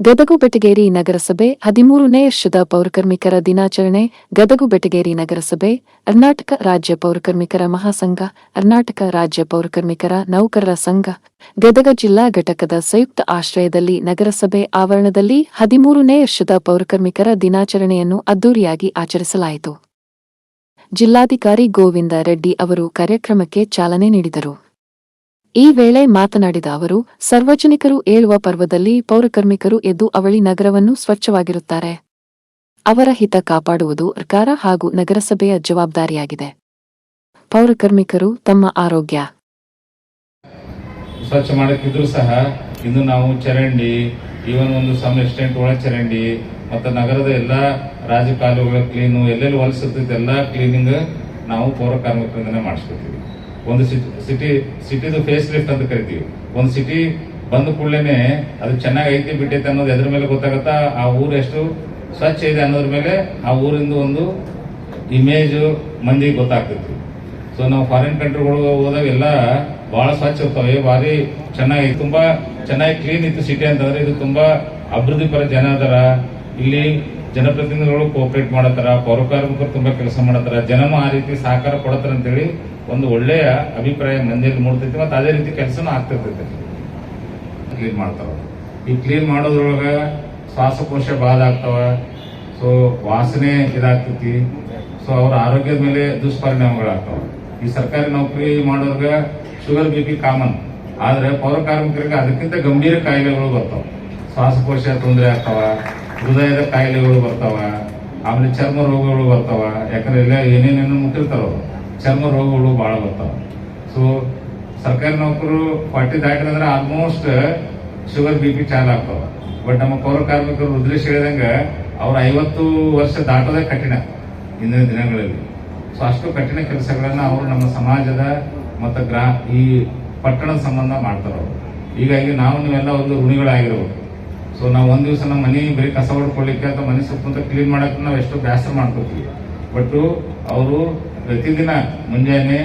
ಗದಗು ಬೆಟಗೇರಿ ನಗರಸಭೆ ಹದಿಮೂರನೇ ವರ್ಷದ ಪೌರಕರ್ಮಿಕರ ದಿನಾಚರಣೆ, ಗದಗು ಬೆಟಗೇರಿ ನಗರಸಭೆ ಕರ್ನಾಟಕ ರಾಜ್ಯ ಪೌರಕರ್ಮಿಕರ ಮಹಾಸಂಘ ಕರ್ನಾಟಕ ರಾಜ್ಯ ಪೌರಕರ್ಮಿಕರ ನೌಕರರ ಸಂಘ, ಗದಗ ಜಿಲ್ಲಾ ಘಟಕದ ಸಂಯುಕ್ತ ಆಶ್ರಯದಲ್ಲಿ ನಗರಸಭೆ ಆವರಣದಲ್ಲಿ ಹದಿಮೂರನೇ ವರ್ಷದ ಪೌರಕರ್ಮಿಕರ ದಿನಾಚರಣೆಯನ್ನು ಅದ್ದೂರಿಯಾಗಿ ಆಚರಿಸಲಾಯಿತು. ಜಿಲ್ಲಾಧಿಕಾರಿ ಗೋವಿಂದ ರೆಡ್ಡಿ ಅವರು ಕಾರ್ಯಕ್ರಮಕ್ಕೆ ಚಾಲನೆ ನೀಡಿದರು. ಈ ವೇಳೆ ಮಾತನಾಡಿದ ಅವರು, ಸಾರ್ವಜನಿಕರು ಏಳುವ ಪರ್ವದಲ್ಲಿ ಪೌರಕಾರ್ಮಿಕರು ಎದ್ದು ಅವಳಿ ನಗರವನ್ನು ಸ್ವಚ್ಛವಾಗಿರುತ್ತಾರೆ. ಅವರ ಹಿತ ಕಾಪಾಡುವುದು ಸರ್ಕಾರ ಹಾಗೂ ನಗರಸಭೆಯ ಜವಾಬ್ದಾರಿಯಾಗಿದೆ. ಪೌರಕಾರ್ಮಿಕರು ತಮ್ಮ ಆರೋಗ್ಯ. ಸ್ವಚ್ಛ ಮಾಡಕ್ಕಿದ್ರು ಸಹ ಇಂದು ನಾವು ಚರಂಡಿ ಈವನ್ ಒಂದು ಸಮ್ ಎಕ್ಸ್ಟೆಂಟ್ ಒಳ ಚರಂಡಿ, ಮತ್ತು ನಗರದ ಎಲ್ಲ ರಾಜಕಾಲುಗಳ ಕ್ಲೀನು ಎಲ್ಲೆಲ್ಲಿ ಹೊಲಸಿರ್ತೈತೆ ಎಲ್ಲ ಕ್ಲೀನಿಂಗ್ ನಾವು ಪೌರ ಕಾರ್ಮಿಕರಿಂದನೇ ಮಾಡಿಸ್ಕೊತೀವಿ. ಒಂದು ಸಿಟಿ ಸಿಟಿದು ಫೇಸ್ ಲಿಫ್ಟ್ ಅಂತ ಕರಿತೀವಿ. ಒಂದು ಸಿಟಿ ಬಂದ ಕೂಡಲೇ ಅದು ಚೆನ್ನಾಗಿ ಐತಿ, ಬಿಟ್ಟೈತೆ ಅನ್ನೋದು ಎದ್ರ ಮೇಲೆ ಗೊತ್ತಾಗತ್ತಾ? ಆ ಊರು ಎಷ್ಟು ಸ್ವಚ್ಛ ಇದೆ ಅನ್ನೋದ್ರ ಮೇಲೆ ಆ ಊರಿಂದ ಒಂದು ಇಮೇಜ್ ಮಂದಿಗೆ ಗೊತ್ತಾಗ್ತೈತಿ. ಸೊ ನಾವು ಫಾರಿನ್ ಕಂಟ್ರಿಗಳು ಹೋದಾಗ ಎಲ್ಲ ಬಹಳ ಸ್ವಚ್ಛ ಇರ್ತವೆ. ಭಾರಿ ಚೆನ್ನಾಗಿ ತುಂಬಾ ಚೆನ್ನಾಗಿ ಕ್ಲೀನ್ ಇತ್ತು ಸಿಟಿ ಅಂತಂದ್ರೆ ಇದು ತುಂಬಾ ಅಭಿವೃದ್ಧಿಪರ ಜನ ಅದರ. ಇಲ್ಲಿ ಜನಪ್ರತಿನಿಧಿಗಳು ಕೋಆಪರೇಟ್ ಮಾಡತ್ತಾರ ಪೌರ ಕಾರ್ಮಿಕರು ತುಂಬಾ ಕೆಲಸ ಮಾಡತ್ತಾರ. ಜನಮ ಆ ರೀತಿ ಸಹಕಾರ ಕೊಡತ್ತಾರ ಅಂತೇಳಿ ಒಂದು ಒಳ್ಳೆಯ ಅಭಿಪ್ರಾಯ ಮಂದಿಯಲ್ಲಿ ಮೂಡ್ತೈತಿ ಮತ್ತೆ ಅದೇ ರೀತಿ ಕೆಲಸನೂ ಆಗ್ತಿರ್ತೈತಿ. ಕ್ಲೀನ್ ಮಾಡ್ತಾರ ಈ ಕ್ಲೀನ್ ಮಾಡೋದ್ರೊಳಗ ಶ್ವಾಸಕೋಶ ಬಾಧ ಆಗ್ತಾವ. ಸೊ ವಾಸನೆ ಇದಾಗ್ತೈತಿ. ಸೊ ಅವ್ರ ಆರೋಗ್ಯದ ಮೇಲೆ ದುಷ್ಪರಿಣಾಮಗಳಾಗ್ತಾವ. ಈ ಸರ್ಕಾರಿ ನೌಕರಿ ಮಾಡೋರ್ಗ ಶುಗರ್ ಬಿ ಪಿ ಕಾಮನ್ ಆದರೆ ಪೌರ ಕಾರ್ಮಿಕರಿಗೆ ಅದಕ್ಕಿಂತ ಗಂಭೀರ ಕಾಯಿಲೆಗಳು ಬರ್ತಾವ. ಶ್ವಾಸಕೋಶ ತೊಂದರೆ ಆಗ್ತಾವ, ಹೃದಯದ ಕಾಯಿಲೆಗಳು ಬರ್ತಾವ, ಆಮೇಲೆ ಚರ್ಮ ರೋಗಗಳು ಬರ್ತಾವ. ಯಾಕಂದ್ರೆ ಎಲ್ಲ ಏನೇನೇನು ಮುಟ್ಟಿರ್ತಾರ ಚರ್ಮ ರೋಗಗಳು ಬಹಳ ಬರ್ತಾವ. ಸೊ ಸರ್ಕಾರಿ ನೌಕರು ಫಾರ್ಟಿ ದಾಟಿದ್ರೆ ಆಲ್ಮೋಸ್ಟ್ ಶುಗರ್ ಬಿ ಪಿ ಚಾಲು ಆಗ್ತಾವ. ಬಟ್ ನಮ್ಮ ಪೌರ ಕಾರ್ಮಿಕರು ರುದ್ರೇಶ್ ಹೇಳಿದಂಗೆ ಅವ್ರ ಐವತ್ತು ವರ್ಷ ದಾಟೋದೇ ಕಠಿಣ ಇಂದಿನ ದಿನಗಳಲ್ಲಿ. ಸೊ ಅಷ್ಟು ಕಠಿಣ ಕೆಲಸಗಳನ್ನು ಅವರು ನಮ್ಮ ಸಮಾಜದ ಮತ್ತು ಗ್ರಾ, ಈ ಪಟ್ಟಣದ ಸಂಬಂಧ ಮಾಡ್ತಾರೆ ಅವರು. ಹೀಗಾಗಿ ನಾವು ನೀವೆಲ್ಲ ಒಂದು ಋಣಿಗಳಾಗಿರ್ಬೋದು ಸೊ ನಾವು ಒಂದು ದಿವಸ ನಮ್ಮ ಮನೆ ಬರೀ ಕಸ ಹೊಡ್ಕೊಳ್ಳಿಕ್ಕೆ ಅಥವಾ ಮನೆ ಸುತ್ತಮುತ್ತ ಕ್ಲೀನ್ ಮಾಡಕ್ಕೆ ನಾವು ಎಷ್ಟು ಬೇಸರ ಮಾಡ್ಕೋತೀವಿ. ಬಟ್ ಅವರು ಪ್ರತಿದಿನ ಮುಂಜಾನೆ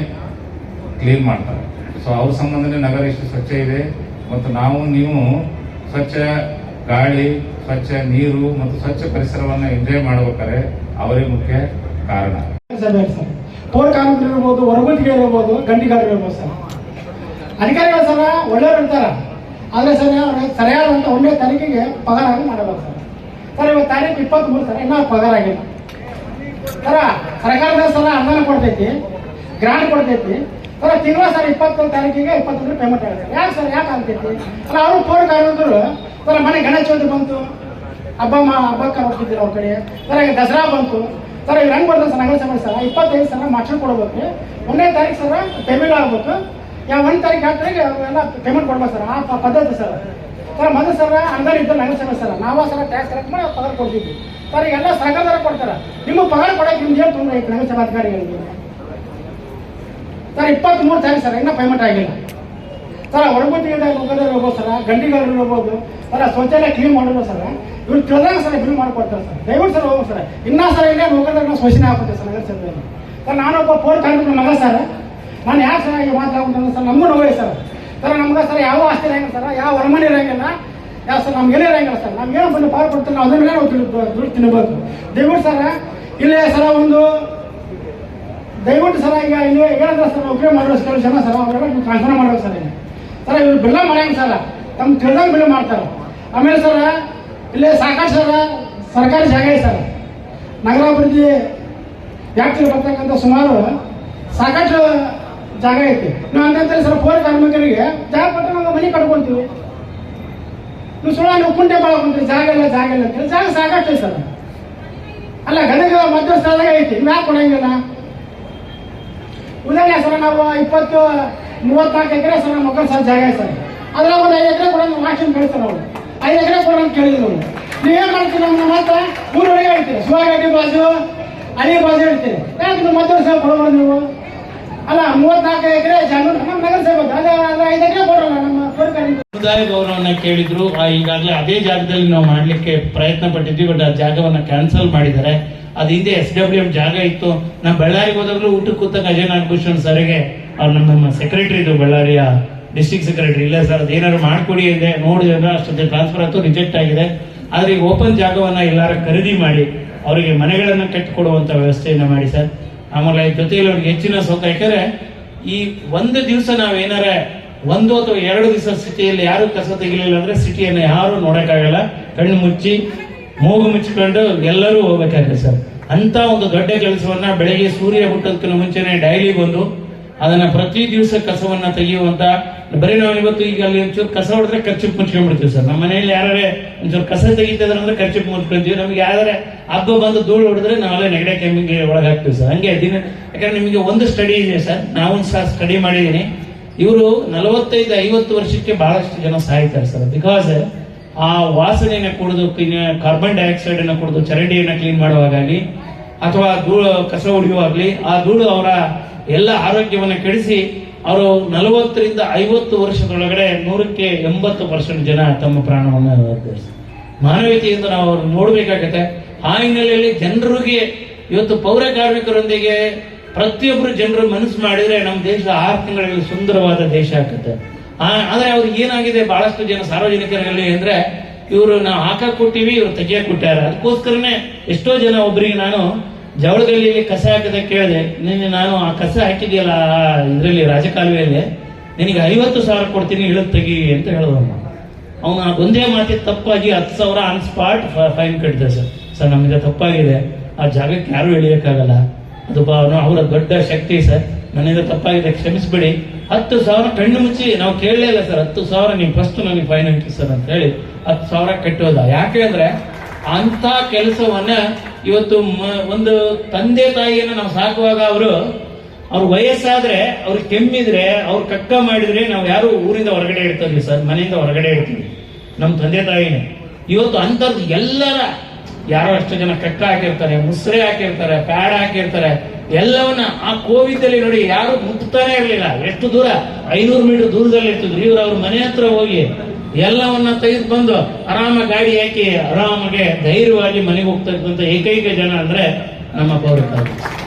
ಕ್ಲೀನ್ ಮಾಡ್ತಾರೆ. ಸೊ ಅವ್ರ ಸಂಬಂಧನೆ ನಗರ ಎಷ್ಟು ಸ್ವಚ್ಛ ಇದೆ. ಮತ್ತು ನಾವು, ನೀವು ಸ್ವಚ್ಛ ಗಾಳಿ, ಸ್ವಚ್ಛ ನೀರು ಮತ್ತು ಸ್ವಚ್ಛ ಪರಿಸರವನ್ನು ಎಂಜಾಯ್ ಮಾಡ್ಬೇಕಾದ್ರೆ ಅವರೇ ಮುಖ್ಯ ಕಾರಣ. ಸರ್ ಪೌರ ಕಾರ್ಮಿಕರು ಇರ್ಬೋದು ಹೊರಗುತ್ತಿಗೆ ಇರ್ಬೋದು, ಗಂಡಿಗಾರರು ಇರ್ಬೋದು ಸರ್. ಅಧಿಕಾರಿಗಳು ಸರ್ ಒಳ್ಳೆಯವ್ರು ಇರ್ತಾರ. ಆದರೆ ಸರ್ ಸರಿಯಾದಂತ ಒಂದೇ ತನಿಖೆಗೆ ಪಗಾರ ಮಾಡಬೇಕು ಸರ್. ಸರ್, ಇವತ್ತು ತಾರೀಕು ಇಪ್ಪತ್ತ್ಮೂರು ಸರ್, ಇನ್ನೂ ಪಗಾರ ಆಗಿಲ್ಲ. ಸರ ಸರ್ಕಾರದ ಸಲ ಅನುದಾನ ಕೊಡ್ತೈತಿ ಗ್ರಾಂಟ್ ಕೊಡ್ತೈತಿ. ಸರ್, ತಿಂಗಳ ಸರ್, ಇಪ್ಪತ್ತೊಂದು ತಾರೀಕಿಗೆ ಇಪ್ಪತ್ತೊಂದು ಪೇಮೆಂಟ್ ಆಗುತ್ತೆ. ಯಾಕೆ ಸರ್, ಯಾಕೆ ಆಗ್ತೈತಿ? ಅಲ್ಲ, ಅವ್ರು ಪೌರ ಕಾರ್ಮಿಕರು ಸರ್, ಮನೆ ಗಣೇಶ ಚೌತಿ ಬಂತು. ಹಬ್ಬ ಮಾ, ಹಬ್ಬಕ್ಕೆ ಹೋಗ್ತಿದ್ದೀರ ಅವ್ರ ಕಡೆ. ಸರ್, ಈಗ ದಸರಾ ಬಂತು. ಸರ್, ಈಗ ಹೆಂಗ್ ಬರ್ತದೆ ಸರ್ ಸಮಯ ಸರ್. ಇಪ್ಪತ್ತೈದು ಸಲ ಮಾಸ್ಟರ್ ಕೊಡ್ಬೇಕು. ಒಂದನೇ ತಾರೀಕು ಸರ್, ಪೇಮೆಂಟ್ ಆಗ್ಬೇಕು. ಯಾವ ಒಂದು ತಾರೀಕು ಹಾಕ್ತಾರೆ ಎಲ್ಲ ಪೇಮೆಂಟ್ ಕೊಡ್ಬೇಕು ಸರ್. ಆ ಪದ್ಧತಿ ಸರ್. ಸರ್ ಸರ ಸರ್ ಅಂದರೆ ಇದ್ದ ನನಗೆ ಸರ್ ನಾವ ಸರ್ ಟ್ಯಾಕ್ಸ್ ಕಲೆಕ್ಟ್ ಮಾಡಿ ಪಗಾರ ಕೊಡ್ತಿದ್ವಿ. ಸರ್, ಎಲ್ಲ ಸರ್ಕಾರದವ್ರ ಕೊಡ್ತಾರೆ. ನಿಮಗೆ ಪಗಾರ ಕೊಡಕ್ಕೆ ನಿಮ್ಗೆ ಏನು ತೊಂದರೆ ಐತೆ? ಸಮಾಧಿಕಾರಿ ಅಧಿಕಾರಿಗಳಿಗೆ ಸರ್, ಇಪ್ಪತ್ತ್ಮೂರು ತಾರೀಕು ಸರ್, ಇನ್ನೂ ಪೇಮೆಂಟ್ ಆಗಿಲ್ಲ. ಸರ್ ಹೊರಗುತ್ತಿಗೆ ಹೋಗೋದ್ರೆ ಹೋಗ್ಬೋದು ಸರ್ ಗಂಡಿಗಾರರು ಹೋಗ್ಬೋದು ಸರ್ ಶೌಚಾಲಯ ಕ್ಲೀನ್ ಮಾಡಿದ್ರು ಸರ್. ಇವ್ರು ತಿಳಿದಾಗ ಸರ್, ಬಿಲ್ ಮಾಡ್ಕೊಡ್ತಾರೆ ಸರ್. ದಯವಿಟ್ಟು ಸರ್, ಹೋಗಿ ಸರ್. ಇನ್ನೂ ಸರ್, ಇಲ್ಲೇ ಹೋಗೋದ್ರೆ ಶೋಷಣೆ ಆಗುತ್ತೆ ಸರ್ ನಗರ ಸರ್, ನಾನೊಬ್ಬ ಪೋರ್ ಕಾರ್ಮಿಕರ ಮಗ ಸರ್. ನಾನು ಯಾಕೆ ಸರ್ ಆಗಿ ಮಾತಾಡ್ಕೊಂಡು ಸರ್, ನಮಗೂ ನೋವೇ ಸರ್. ಸರ್, ನಮ್ಗೆ ಸರ್, ಯಾವ ಆಸ್ತಿ ಇರಂಗಿಲ್ಲ ಸರ್, ಯಾವ ಹೊರಮನೆ ಇರಂಗಿಲ್ಲ. ಯಾವ ಸರ್ ನಮ್ಗೇನೇ ಇರಂಗಿಲ್ಲ ಸರ್ ನಮ್ಗೇನು ಬಂದು ಪಾರ್ ಕೊಡ್ತಾರೆ ನಾವು ಅದನ್ನ ನಾವು ದುಡ್ಡು ತಿನ್ನಬೇಕು ದಯವಿಟ್ಟು ಸರ್, ಇಲ್ಲೇ ಸರ್, ಒಂದು ದಯವಿಟ್ಟು ಸರ್, ಈಗ ಇಲ್ಲಿ ಹೇಳಿದ್ರೆ ಸರ್, ಉಪಯೋಗ ಮಾಡೋ ಕೆಲವು ಸರ್ ಅವರೆಲ್ಲ ಟ್ರಾನ್ಸ್ಫರ್ ಮಾಡ್ಬೇಕು ಸರ್, ಇಲ್ಲಿ. ಸರ್, ಇವ್ರು ಬಿಲ್ಲ ಮಾಡಂಗೆ ಸರ್, ತಮ್ಮ ತಿಳಿದಂಗೆ ಬಿಲ್ ಮಾಡ್ತಾರೆ. ಆಮೇಲೆ ಸರ್, ಇಲ್ಲಿ ಸಾಕಷ್ಟು ಸರ್, ಸರ್ಕಾರಿ ಜಾಗ ಇದೆ ಸರ್. ನಗರಾಭಿವೃದ್ಧಿ ವ್ಯಾಪ್ತಿಗೆ ಬರ್ತಕ್ಕಂಥ ಸುಮಾರು ಸಾಕಷ್ಟು ಜಾಗ ಐತಿ. ನಾವು ಅಂತಂದ್ರೆ ಸರ್ ಪೌರ ಕಾರ್ಮಿಕರಿಗೆ. ಜಾಗ ಕೊಟ್ಟರೆ ನಾವು ಮನೆ ಕಟ್ಕೊಂತೀವಿ. ನೀವು ಸುಳ್ಳ ನೀವು ಕುಂಟೆ ಮಾಡ್ಕೊಂತೀವಿ ಜಾಗ ಇಲ್ಲ ಜಾಗ ಇಲ್ಲ ಅಂತೇಳಿ. ಜಾಗ ಐತೆ ಸರ್. ಅಲ್ಲ, ಗದಗ ಮಧ್ಯಸ್ಥಳದಾಗ ಐತಿ. ನೀವು ಯಾಕೆ ಕೊಡಂಗಿಲ್ಲ? ಉದಾಹರಣೆ ಸರ್, ನಾವು ಇಪ್ಪತ್ತು, ಮೂವತ್ನಾಲ್ಕು ಎಕರೆ ಸರ್, ನಮ್ಮ ಮಕ್ಕಳು ಸರ್ ಜಾಗ ಐತೆ ಸರ್. ಅದ್ರಾಗ ಒಂದು ಐದು ಎಕರೆ ಕೊಡೋದು ವಾಕ್ಸಿನ್ ಬೆಳಿತಾರೆ ಅವರು. ಐದು ಎಕರೆ ಕೊಡೋ ಅಂತ ಕೇಳಿದ್ರು ನೀವು ನೀವೇನು ಮಾಡ್ತೀರಿ? ನಮ್ಮ ಮಾತ್ರ ಊರೊಳಗೆ ಹೇಳ್ತೀರಿ. ಶಿವಗಡ್ಡಿ ಬಾಜು, ಅಡಿ ಬಾಜು ಹೇಳ್ತೀರಿ. ಯಾಕೆ ಸಹ ಕೊಡಬಾರ್ದು ನೀವು? ಅಲ್ಲ, ಮೂವತ್ನಾಲ್ಕು ಎಕರೆ ಜಮೀನು ನಮ್ಮ ನಗರ ಸೇವಕ ಅದೇ ಅದ್ರ ಐದು ಎಕರೆ ಕೊಡೋಣ ನಮ್ಮ ಕೋರಿಕೆ ಸಮುದಾಯ ಗೌರವನ ಕೇಳಿದ್ರು. ಈಗಾಗಲೇ ಅದೇ ಜಾಗದಲ್ಲಿ ನಾವು ಮಾಡ್ಲಿಕ್ಕೆ ಪ್ರಯತ್ನ ಪಟ್ಟಿದ್ವಿ ಬಟ್ ಆ ಜಾಗವನ್ನ ಕ್ಯಾನ್ಸಲ್ ಮಾಡಿದ್ದಾರೆ. ಅದು ಹಿಂದೆ ಎಸ್ ಡಬ್ಲ್ಯೂ ಎಂ ಜಾಗ ಇತ್ತು. ನಾವು ಬಳ್ಳಾರಿಗೆ ಹೋದಾಗಲೂ ಊಟಕ್ಕೆ ಕೂತಾಗ ಅಜಯ್ ನಾಗಭೂಷಣ್ ಸರ್ಗೆ, ಅವ್ರು ನಮ್ಮ ನಮ್ಮ ಸೆಕ್ರೆಟರಿ ಇದು, ಬಳ್ಳಾರಿಯ ಡಿಸ್ಟ್ರಿಕ್ಟ್ ಸೆಕ್ರೆಟರಿ ಇಲ್ಲ ಸರ್ ಅದೇನಾದ್ರು ಮಾಡ್ಕೊಡಿ ಇದೆ ನೋಡಿದ್ರೆ ಅಷ್ಟೊಂದು ಟ್ರಾನ್ಸ್ಫರ್ ಆಯ್ತು ರಿಜೆಕ್ಟ್ ಆಗಿದೆ. ಆದ್ರೆ ಈಗ ಓಪನ್ ಜಾಗವನ್ನ ಎಲ್ಲಾರ ಖರೀದಿ ಮಾಡಿ, ಅವರಿಗೆ ಮನೆಗಳನ್ನ ಕಟ್ಟಿಕೊಡುವಂತ ವ್ಯವಸ್ಥೆಯನ್ನ ಮಾಡಿ ಸರ್ ಆಮೇಲೆ ಜೊತೆಯಲ್ಲಿ ಅವ್ರಿಗೆ ಹೆಚ್ಚಿನ ಸೌಕರ್ಯ ಯಾಕಂದ್ರೆ ಈ ಒಂದು ದಿವಸ ನಾವೇನಾರ ಒಂದು ಅಥವಾ ಎರಡು ದಿವಸ ಸಿಟಿಯಲ್ಲಿ ಯಾರು ಕಸ ತೆಗಿಲಿಲ್ಲ ಅಂದ್ರೆ ಸಿಟಿಯನ್ನು ಯಾರು ನೋಡಕ್ಕಾಗಲ್ಲ. ಕಣ್ಣು ಮುಚ್ಚಿ, ಮೂಗು ಮುಚ್ಚಿಕೊಂಡು ಎಲ್ಲರೂ ಹೋಗ್ಬೇಕಾಗ್ತದೆ ಸರ್. ಅಂತ ಒಂದು ದೊಡ್ಡ ಕೆಲಸವನ್ನ ಬೆಳಗ್ಗೆ ಸೂರ್ಯ ಹುಟ್ಟೋದಕ್ಕಿಂತ ಮುಂಚೆನೆ ಡೈಲಿ ಬಂದು ಅದನ್ನ ಪ್ರತಿ ದಿವಸ ಕಸವನ್ನ ತೆಗೆಯುವಂತ ಬರೀ ನಾವು ಇವತ್ತು ಈಗ ಅಲ್ಲಿ ಒಂಚೂರು ಕಸ ಹೊಡೆದ್ರೆ ಖರ್ಚು ಮುಚ್ಕೊಂಡ್ಬಿಡ್ತೀವಿ ಸರ್. ನಮ್ಮ ಮನೆಯಲ್ಲಿ ಯಾರೇ ಒಂಚೂರು ಕಸ ತೆಗಿತಿದ್ರೆ ಅಂದ್ರೆ ಖರ್ಚು ಮುಚ್ಕೊಂತೀವಿ. ನಮ್ಗೆ ಯಾರೇ ಹಬ್ಬ ಬಂದು ಧೂಳು ಹೊಡೆದ್ರೆ ನಾವೆಲ್ಲ ನೆಗಡೆ ಕೆಮ್ಮಿಗೆ ಒಳಗಾಗ್ತೀವಿ ಸರ್. ಹಂಗೆ ದಿನ ಯಾಕಂದ್ರೆ ನಿಮಗೆ ಒಂದು ಸ್ಟಡಿ ಇದೆ ಸರ್. ನಾವೊಂದು ಸಹ ಸ್ಟಡಿ ಮಾಡಿದ್ದೀನಿ. ಇವರು ನಲವತ್ತೈದು, ಐವತ್ತು ವರ್ಷಕ್ಕೆ ಬಹಳಷ್ಟು ಜನ ಸಾಯ್ತಾರೆ ಸರ್. ಬಿಕಾಸ್ ಆ ವಾಸನೆಯನ್ನು ಕುಡಿದು ಕಾರ್ಬನ್ ಡೈಆಕ್ಸೈಡ್ ಅನ್ನ ಕುಡಿದು ಚರಂಡಿಯನ್ನ ಕ್ಲೀನ್ ಮಾಡುವಾಗಲಿ ಅಥವಾ ಧೂಳು ಕಸ ಹೊಡೆಯುವಾಗಲಿ, ಆ ಧೂಳು ಅವರ ಎಲ್ಲ ಆರೋಗ್ಯವನ್ನು ಕೆಡಿಸಿ ಅವರು ನಲವತ್ತರಿಂದ ಐವತ್ತು ವರ್ಷದೊಳಗಡೆ ನೂರಕ್ಕೆ ಎಂಬತ್ತು ಪರ್ಸೆಂಟ್ ಜನ ತಮ್ಮ ಪ್ರಾಣವನ್ನು. ಮಾನವೀಯತೆಯಿಂದ ನಾವು ಅವ್ರನ್ನ ನೋಡಬೇಕಾಗತ್ತೆ. ಆ ಹಿನ್ನೆಲೆಯಲ್ಲಿ ಜನರಿಗೆ ಇವತ್ತು ಪೌರ ಕಾರ್ಮಿಕರೊಂದಿಗೆ ಪ್ರತಿಯೊಬ್ಬರು ಜನರು ಮನಸ್ಸು ಮಾಡಿದ್ರೆ ನಮ್ಮ ದೇಶ ಆರು ತಿಂಗಳಲ್ಲಿ ಸುಂದರವಾದ ದೇಶ ಆಗುತ್ತೆ. ಆದರೆ ಆದ್ರೆ ಅವ್ರಿಗೆ ಏನಾಗಿದೆ? ಬಹಳಷ್ಟು ಜನ ಸಾರ್ವಜನಿಕರಲ್ಲಿ ಅಂದ್ರೆ ಇವರು ನಾವು ಹಾಕಕ್ಕೆ ಕೊಟ್ಟಿವಿ, ಇವ್ರು ತೆಗಿಯಕ್ಕೆ ಕೊಟ್ಟಾರ. ಅದಕ್ಕೋಸ್ಕರನೇ ಎಷ್ಟೋ ಜನ ಒಬ್ಬರಿಗೆ ನಾನು ಜವಳಗಲ್ಲಿಯಲ್ಲಿ ಕಸ ಹಾಕದ ಕೇಳಿದೆ, ನಿನ್ನೆ ನಾನು ಆ ಕಸ ಹಾಕಿದೆಯಲ್ಲ ಇದರಲ್ಲಿ ರಾಜಕಾಲುವೆಯಲ್ಲಿ, ನಿನಗೆ ಐವತ್ತು ಸಾವಿರ ಕೊಡ್ತೀನಿ, ಇಳದ್ ತೆಗಿ ಅಂತ ಹೇಳಿದವನು ಅವನು ಆ ಒಂದೇ ಮಾತಿ ತಪ್ಪಾಗಿ ಹತ್ತು ಸಾವಿರ ಆನ್ ಸ್ಪಾಟ್ ಫೈನ್ ಕಟ್ಟಿದೆ ಸರ್. ಸರ್ ನಮಗೆ ತಪ್ಪಾಗಿದೆ. ಆ ಜಾಗಕ್ಕೆ ಯಾರು ಎಳಿಯಕ್ಕಾಗಲ್ಲ ಅದು ಅವರ ದೊಡ್ಡ ಶಕ್ತಿ ಸರ್. ನನ್ನಿಂದ ತಪ್ಪಾಗಿದೆ, ಕ್ಷಮಿಸ್ಬಿಡಿ. ಹತ್ತು ಸಾವಿರ ಕಣ್ಣು ಮುಚ್ಚಿ, ನಾವು ಕೇಳಲೇ ಇಲ್ಲ ಸರ್. ಹತ್ತು ಸಾವಿರ ನೀವು ಫಸ್ಟ್ ನನಗೆ ಫೈನ್ ಹಾಕಿ ಸರ್ ಅಂತ ಹೇಳಿ, ಹತ್ತು ಸಾವಿರ ಕಟ್ಟೋದ. ಯಾಕೆ ಅಂದ್ರೆ ಅಂತ ಕೆಲಸವನ್ನ ಇವತ್ತು ಒಂದು ತಂದೆ ತಾಯಿಯನ್ನ ನಾವು ಸಾಕುವಾಗ ಅವರು, ಅವ್ರ ವಯಸ್ಸಾದ್ರೆ ಅವ್ರು ಕೆಮ್ಮಿದ್ರೆ, ಅವ್ರು ಕಕ್ಕ ಮಾಡಿದ್ರೆ ನಾವು ಯಾರು ಊರಿಂದ ಹೊರಗಡೆ ಇಡ್ತೀವಿ ಸರ್, ಮನೆಯಿಂದ ಹೊರಗಡೆ ಇಡ್ತೀವಿ, ನಮ್ಮ ತಂದೆ ತಾಯಿನೇ. ಇವತ್ತು ಅಂಥದ್ದು ಎಲ್ಲರ, ಯಾರೋ ಅಷ್ಟು ಜನ ಕಕ್ಕ ಹಾಕಿರ್ತಾರೆ, ಮುಸ್ರೆ ಹಾಕಿರ್ತಾರೆ, ಪ್ಯಾಡ್ ಹಾಕಿರ್ತಾರೆ, ಎಲ್ಲವನ್ನ ಆ ಕೋವಿಡ್ ನೋಡಿ ಯಾರು ಮುಟ್ತಾನೆ ಇರಲಿಲ್ಲ. ಎಷ್ಟು ದೂರ? ಐನೂರು ಮೀಟರ್ ದೂರದಲ್ಲಿ ಇರ್ತಿದ್ರು ಇವ್ರು ಅವ್ರ ಮನೆ ಹತ್ರ ಹೋಗಿ ಎಲ್ಲವನ್ನ ತೆಗೆದು ಬಂದು ಆರಾಮ ಗಾಡಿ ಹಾಕಿ ಆರಾಮಾಗೆ ಧೈರ್ಯವಾಗಿ ಮನೆಗೆ ಹೋಗ್ತಕ್ಕಂಥ ಏಕೈಕ ಜನ ಅಂದ್ರೆ ನಮ್ಮ ಪೌರ ಕಾರ್ಮಿಕರು.